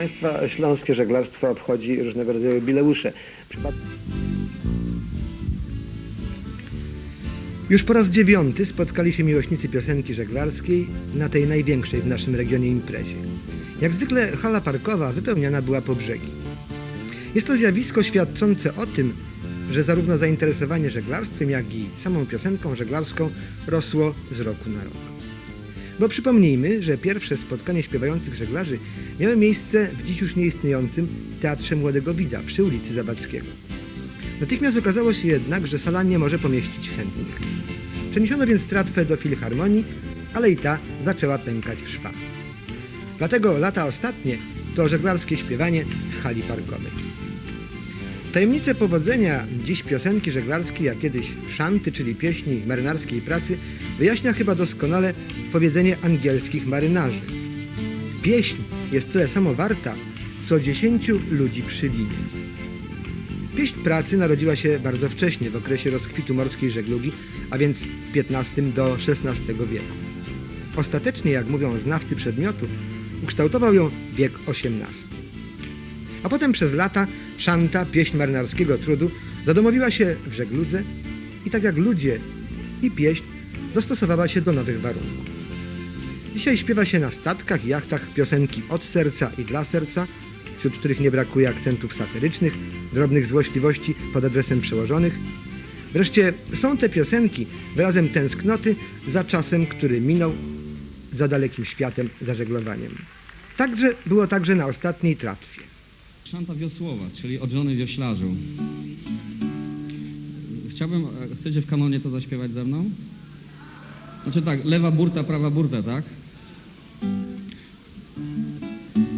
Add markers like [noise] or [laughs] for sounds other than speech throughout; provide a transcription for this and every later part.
Państwa śląskie żeglarstwo obchodzi różnego rodzaju. Przypad- Już po raz dziewiąty spotkali się miłośnicy piosenki żeglarskiej na tej największej w naszym regionie imprezie. Jak zwykle hala parkowa wypełniana była po brzegi. Jest to zjawisko świadczące o tym, że zarówno zainteresowanie żeglarstwem, jak i samą piosenką żeglarską rosło z roku na rok. Bo przypomnijmy, że pierwsze spotkanie śpiewających żeglarzy miało miejsce w dziś już nieistniejącym Teatrze Młodego Widza przy ulicy Zabackiego. Natychmiast okazało się jednak, że sala nie może pomieścić chętnych. Przeniesiono więc tratwę do Filharmonii, ale i ta zaczęła pękać w szwach. Dlatego lata ostatnie to żeglarskie śpiewanie w hali parkowej. Tajemnicę powodzenia dziś piosenki żeglarskiej, a kiedyś szanty, czyli pieśni marynarskiej pracy, wyjaśnia chyba doskonale powiedzenie angielskich marynarzy. Pieśń jest tyle samo warta, co dziesięciu ludzi przy linie. Pieśń pracy narodziła się bardzo wcześnie, w okresie rozkwitu morskiej żeglugi, a więc w XV do XVI wieku. Ostatecznie, jak mówią znawcy przedmiotu, ukształtował ją wiek XVIII. A potem przez lata szanta, pieśń marynarskiego trudu, zadomowiła się w żegludze i tak jak ludzie i pieśń dostosowała się do nowych warunków. Dzisiaj śpiewa się na statkach i jachtach piosenki od serca i dla serca, wśród których nie brakuje akcentów satyrycznych, drobnych złośliwości pod adresem przełożonych. Wreszcie są te piosenki wyrazem tęsknoty za czasem, który minął, za dalekim światem, za żeglowaniem. Także było także na ostatniej tratwie. Szanta wiosłowa, czyli od żony wioślarzu. Chciałbym, e, chcecie w kanonie to zaśpiewać ze mną? Znaczy tak, lewa burta, prawa burta, tak?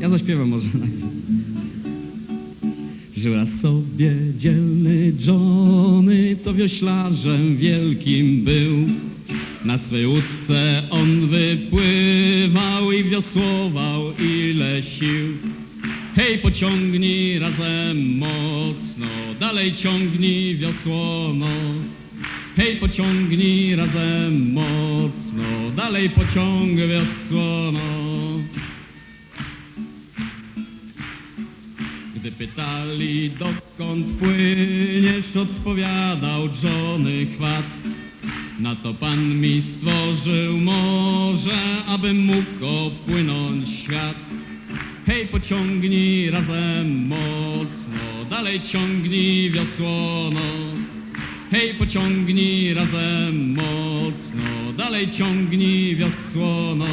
Ja zaśpiewam może [laughs] najpierw. Żyła sobie dzielny Johnny, co wioślarzem wielkim był. Na swej łódce on wypływał i wiosłował ile sił. Hej, pociągnij razem mocno, dalej ciągnij wiosło no. Hej, pociągnij razem mocno, dalej pociąg wiosło no. Gdy pytali dokąd płyniesz, odpowiadał Johnny Chwat. Na to Pan mi stworzył morze, abym mógł opłynąć świat. Hej, pociągnij razem mocno, dalej ciągnij wiosło no. Hej, pociągnij razem mocno, dalej ciągnij wiosło no.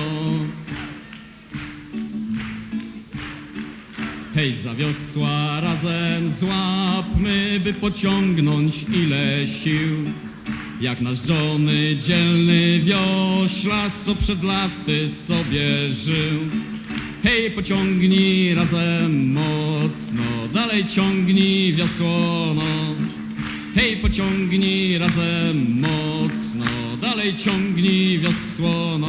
Hej, za wiosła razem złapmy, by pociągnąć ile sił. Jak nasz żony dzielny wioślarz, co przed laty sobie żył. Hej, pociągnij razem mocno, dalej ciągnij wiosło no. Hej, pociągnij razem mocno, dalej ciągnij wiosło no.